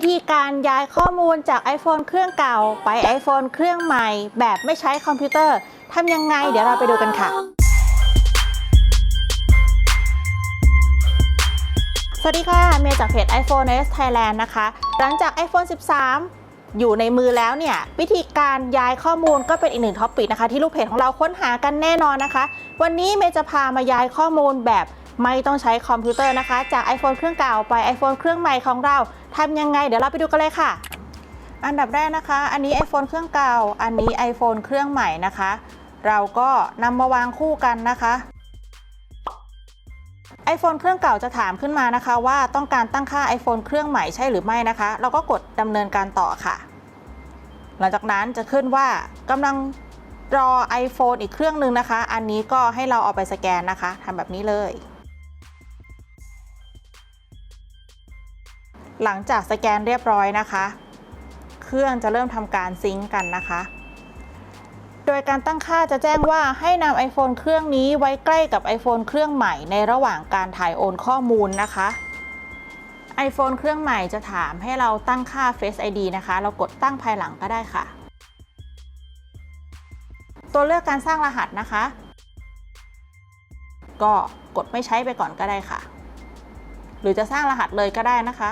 วิธีการย้ายข้อมูลจาก iPhone เครื่องเก่าไป iPhone เครื่องใหม่ แบบไม่ใช้คอมพิวเตอร์ทำยังไง เดี๋ยวเราไปดูกันค่ะ สวัสดีค่ะ เมย์จากเพจ iPhone S Thailand นะคะ หลังจาก iPhone 13อยู่ในมือแล้วเนี่ย วิธีการย้ายข้อมูลก็เป็นอีกหนึ่งท็อปิกนะคะ ที่ลูกเพจของเราค้นหากันแน่นอนนะคะ วันนี้เมย์จะพามาย้ายข้อมูลแบบ ไม่ต้องใช้คอมพิวเตอร์นะคะ จาก iPhone เครื่องเก่าไป iPhone เครื่องใหม่ของเราทำยังไง เดี๋ยวเราไปดูกันเลยค่ะ อันดับแรกนะคะ อันนี้ iPhone เครื่องเก่า อันนี้ iPhone เครื่องใหม่นะคะ เราก็นำมาวางคู่กันนะคะ iPhone เครื่องเก่าจะถามขึ้นมานะคะ ว่าต้องการตั้งค่า iPhone เครื่องใหม่ใช่หรือไม่นะคะ เราก็กดดำเนินการต่อค่ะ หลังจากนั้นจะขึ้นว่ากำลังรอ iPhone อีกเครื่องหนึ่งนะคะ อันนี้ก็ให้เราเอาไปสแกนนะคะทำแบบนี้เลย หลังจากสแกนเรียบร้อยนะคะ เครื่องจะเริ่มทำการซิงก์กันนะคะ โดยการตั้งค่าจะแจ้งว่าให้นำ iPhone เครื่องนี้ไว้ใกล้กับ iPhone เครื่องใหม่ในระหว่างการถ่ายโอนข้อมูลนะคะ iPhone เครื่องใหม่จะถามให้เราตั้งค่า Face ID นะคะ เรากดตั้งภายหลังก็ได้ค่ะ ตัวเลือกการสร้างรหัสนะคะ ก็กดไม่ใช้ไปก่อนก็ได้ค่ะ หรือจะสร้างรหัสเลยก็ได้นะคะ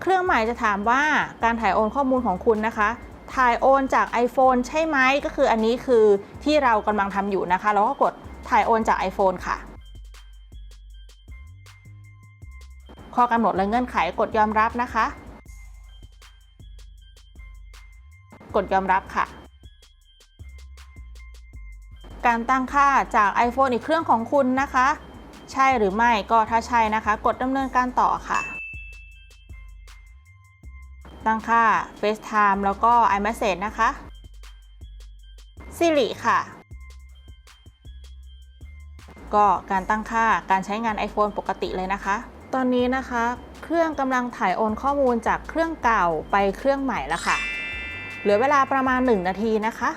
เครื่องหม่จะถามว่าการถ่ายโอนข้อมูลของคุณนะคะ ถ่ายโอนจาก iPhone ใช่ไหมก็คืออันนี้คือที่เรากำลังทำอยู่นะคะ เราก็กดถ่ายโอนจาก iPhone ค่ะ ข้อกำหนดและเงื่อนไขกดยอมรับนะคะ กดยอมรับค่ะ การตั้งค่าจาก iPhone อีกเครื่องของคุณนะคะ ใช่หรือไม่ก็ถ้าใช่นะคะ กดดำเนินการต่อค่ะ ตั้งค่า FaceTime แล้วก็ iMessage นะคะ Siri ค่ะ ก็การตั้งค่าการใช้งาน iPhone ปกติเลยนะคะ ตอนนี้นะคะ เครื่องกำลังถ่ายโอนข้อมูลจากเครื่องเก่าไปเครื่องใหม่แล้วค่ะ เหลือเวลาประมาณ 1 นาทีนะคะ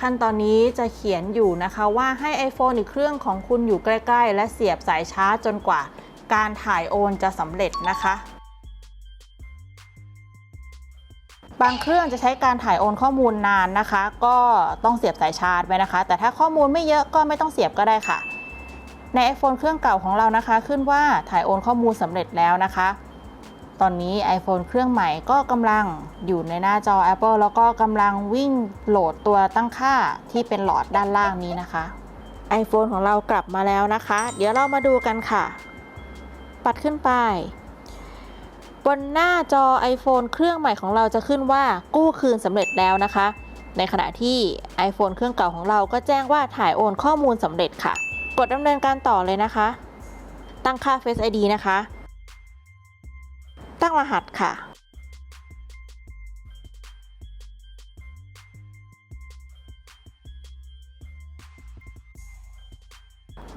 ขั้นตอนนี้จะเขียนอยู่นะคะว่าให้ iPhone อีกเครื่องของคุณอยู่ใกล้ ๆ และเสียบสายชาร์จจนกว่า การถ่ายโอนจะสำเร็จนะคะ บางเครื่องจะใช้การถ่ายโอนข้อมูลนานนะคะ ก็ต้องเสียบสายชาร์จไว้นะคะ แต่ถ้าข้อมูลไม่เยอะก็ไม่ต้องเสียบก็ได้ค่ะ ใน iPhone เครื่องเก่าของเรานะคะ ขึ้นว่าถ่ายโอนข้อมูลสำเร็จแล้วนะคะ ตอนนี้ iPhone เครื่องใหม่ก็กำลังอยู่ในหน้าจอ Apple แล้วก็กำลังวิ่งโหลดตัวตั้งค่าที่เป็นหลอดด้านล่างนี้นะคะ iPhone ของเรากลับมาแล้วนะคะ เดี๋ยวเรามาดูกันค่ะ ปัดขึ้นไป บนหน้าจอ iPhone เครื่องใหม่ของเราจะขึ้นว่ากู้คืนสำเร็จแล้วนะคะ ในขณะที่ iPhone เครื่องเก่าของเราก็แจ้งว่าถ่ายโอนข้อมูลสำเร็จค่ะ กดดำเนินการต่อเลยนะคะ ตั้งค่า Face ID นะคะ ตั้งรหัสค่ะ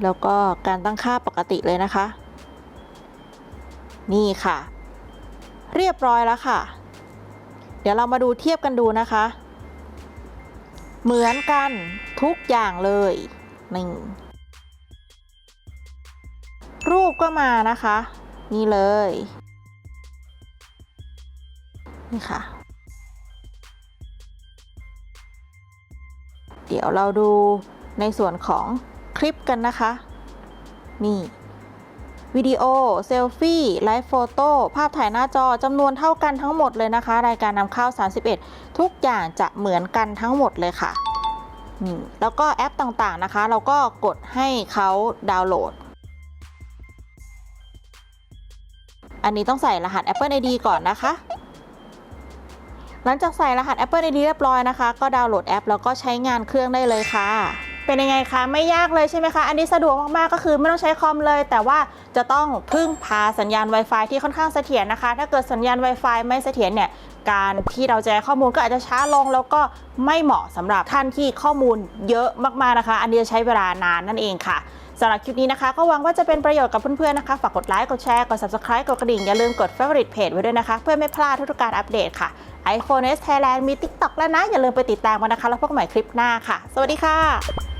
แล้วก็การตั้งค่าปกติเลยนะคะ นี่ค่ะ เรียบร้อยแล้วค่ะ เดี๋ยวเรามาดูเทียบกันดูนะคะ เหมือนกันทุกอย่างเลยนี่รูปก็มานะคะ นี่เลย นี่ค่ะ เดี๋ยวเราดูในส่วนของคลิปกันนะคะ นี่ วิดีโอ เซลฟี่ ไลฟ์โฟโต้ ภาพถ่ายหน้าจอจำนวนเท่ากันทั้งหมดเลยนะคะ รายการนำเข้า 31 ทุกอย่างจะเหมือนกันทั้งหมดเลยค่ะนี่แล้วก็แอปต่างๆนะคะ เราก็กดให้เขาดาวน์โหลด อันนี้ต้องใส่รหัส Apple ID ก่อนนะคะ หลังจากใส่รหัส Apple ID เรียบร้อยนะคะ ก็ดาวน์โหลดแอป แล้วก็ใช้งานเครื่องได้เลยค่ะ เป็นยังไงคะไม่ยากเลยใช่ไหมคะ อันนี้สะดวกมากๆก็คือไม่ต้องใช้คอมเลย แต่ว่าจะต้องพึ่งพาสัญญาณ Wi-Fi ที่ค่อนข้างเสถียรนะคะ ถ้าเกิดสัญญาณ Wi-Fi ไม่เสถียรเนี่ยการที่เราจะข้อมูลก็อาจจะช้าลงแล้วก็ไม่เหมาะสำหรับท่านที่ข้อมูลเยอะมากๆนะคะ อันนี้จะใช้เวลานานนั่นเองค่ะสำหรับคลิปนี้นะคะ ก็หวังว่าจะเป็นประโยชน์กับเพื่อนๆนะคะ ฝากกดไลค์กดแชร์กด subscribe กดกระดิ่ง อย่าลืมกด favorite page ไว้ด้วยนะคะ เพื่อไม่พลาดทุกๆการอัปเดตค่ะ iPhone S Thailand มี TikTok แล้วนะ อย่าลืมไปติดตามกันนะคะ แล้วพบกันใหม่คลิปหน้าค่ะ สวัสดีค่ะ